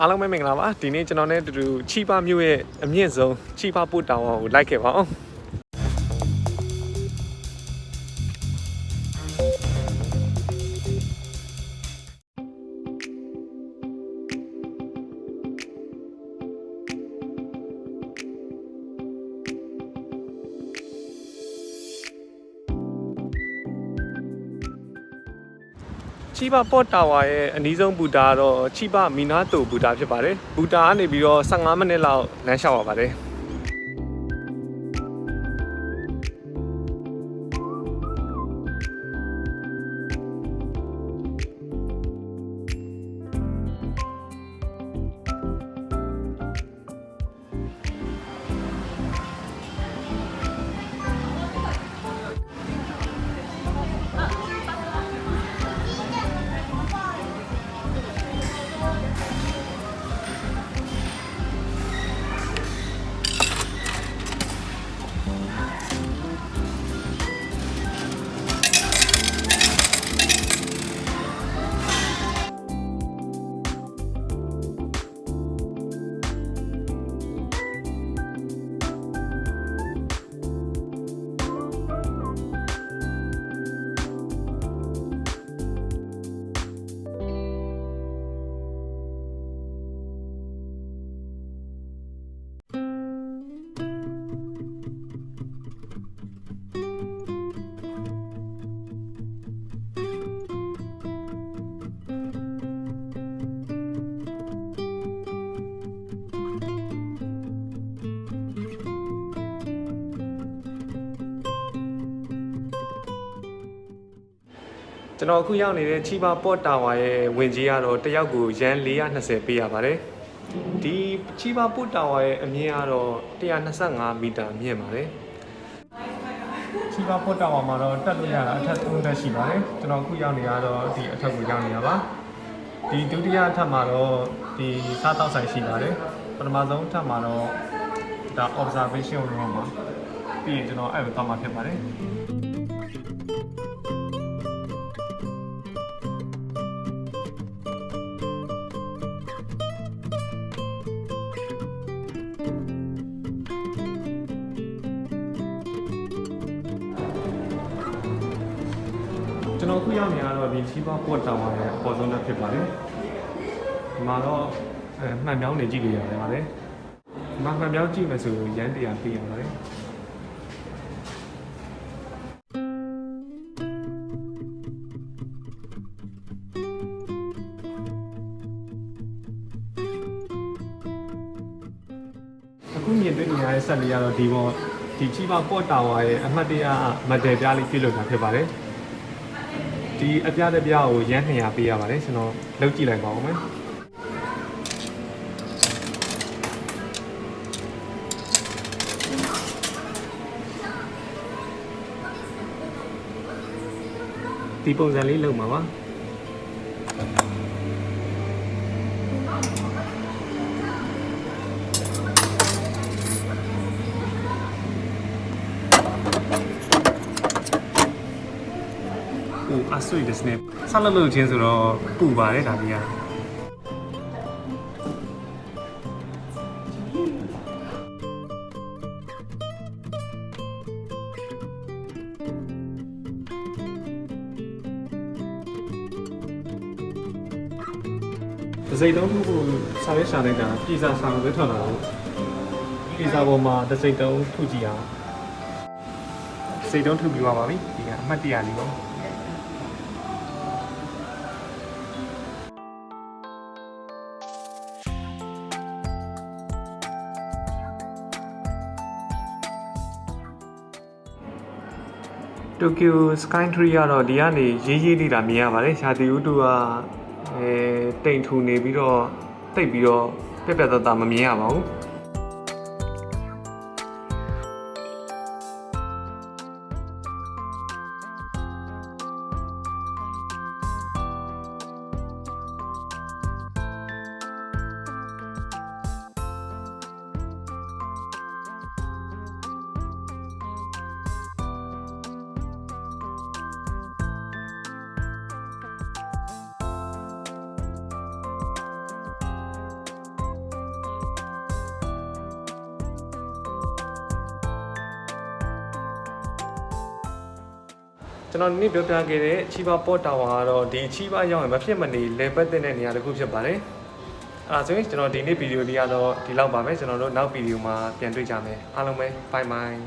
အားလုံးပဲမင်္ဂလာပါဒီနေ့ကျွန်တော်နဲ့အတူတူချီပါမြို့ရဲ့အမြင့်ဆုံးချီပါပို့တောင်ဝကိုလိုက်ခဲ့ပါအောင် ချီပါပေါ့တာဝါရဲ့အနီးဆုံးဘူတာကတော့ချီပါမီနာတိုဘူတာဖြစ်ပါတယ်ဘူတာကနေပြီးတော့15မိနစ်လောက်လမ်းလျှောက်ရပါတယ် ကျွန်တော်အခုရောက်နေတဲ့ချီပါပေါ့တာဝါရဲ့ဝင်ကြီးကတော့တစ်ယောက်ကိုရန်420ပေးရပါတယ်ဒီချီပါပေါ့တာဝါရဲ့အမြင့်ကတော့125မီတာမြင့်ပါတယ်ချီပါပေါ့တာဝါမှာတော့တက်လို့ရတာအထက်3တက်ရှိပါတယ်ကျွန်တော်အခုရောက်နေရတော့ဒီအထက်ကိုရောက်နေတာပါဒီဒုတိယအထက်မှာတော့ဒီစားတောက်ဆိုင်ရှိပါတယ်ပထမဆုံးအထက်မှာတော့ဒါ observation room မှာပြီးရင်ကျွန်တော်အဲ့လိုတောက်မှာဖြစ်ပါတယ် ကျွန်တော်အခုရောက်နေရတော့ဒီချီပါပေါ့တာဝါရဲ့အပေါ်ဆုံးတက်ဖြစ်ပါတယ်ဒီမှာတော့အဲမှန်ပြောင်းနေကြည့်လို့ရတယ်ပါတယ်ဒီမှာမှန်ပြောင်းကြည့်မယ်ဆိုရန်တရားပြရပါတယ်အခုမြင်တွေ့နေရတဲ့ဆက်လေးကတော့ဒီပေါ်ဒီချီပါပေါ့တာဝါရဲ့အမှတ်တရမတ်တယ်ပြားလေးပြုလုပ်တာဖြစ်ပါတယ် ဒီအပြတစ်ပြားကိုရမ်း200ပေးရပါတယ်ကျွန်တော်လောက်ကြည့်လိုက်ပါဦးမယ်ဒီပုံစံလေးလုပ်မှာပါ ဟိုအဆွေですねဆက်လုပ်လို့ချင်းဆိုတော့ပူပါတယ်ဒါကြီးကတစ်စိတ်တုံးခုကိုစာရေးရှာလိုက်တာပြည်စာစာပဲထွက်လာတော့ပြည်စာပေါ်မှာတစ်စိတ်တုံးထုကြည့်အောင်စိတ်တုံးထုပြီးသွားပါပြီဒီကအမှတ်တရလေးပေါ့ တိုကျိုစကိုင်းထရီကတော့ဒီကနေရေးရေးလေးတာမြင်ရပါတယ်ရှာတီဥတူကအဲတိမ်ထူနေပြီးတော့တိတ်ပြီးတော့ပြက်ပြက်သားသားမမြင်ရပါဘူး ကျွန်တော်ဒီနေ့ပြောပြခဲ့တဲ့ချီပါပေါ့တာဝါကတော့ဒီချီပါရောက်ရင်မဖြစ်မနေလေပတ်တဲ့နေရာတစ်ခုဖြစ်ပါတယ်အဲ့ဒါဆိုရင်ကျွန်တော်ဒီနေ့ဗီဒီယိုလေးကတော့ဒီလောက်ပါပဲကျွန်တော်တို့နောက်ဗီဒီယိုမှာပြန်တွေ့ကြမယ်အားလုံးပဲ bye bye